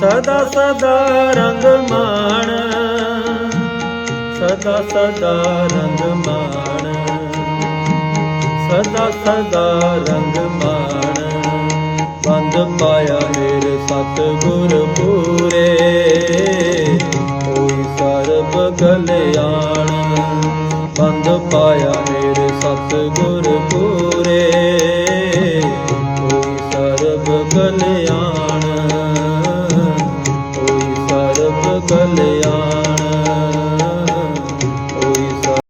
ਸਦਾ ਸਦਾ ਰੰਗ ਮਾਣ। ਸਦਾ ਸਦਾ ਰੰਗ ਮਾਣ। ਸਦਾ ਸਦਾ ਰੰਗ ਮਾਣ। ਬੰਦ ਪਾਇਆ ਮੇਰੇ ਸਤਿਗੁਰ ਪੂਰੇ। ਕੋਈ ਸਰਬ ਕਲਿਆਣ। ਬੰਦ ਪਾਇਆ ਮੇਰੇ ਸਤਿਗੁਰ ਪੂਰੇ। ਹੋਈ ਸਰਬ ਕਲਿਆਣ। ਹੋਈ ਸਰਬ ਕਲਿਆਣ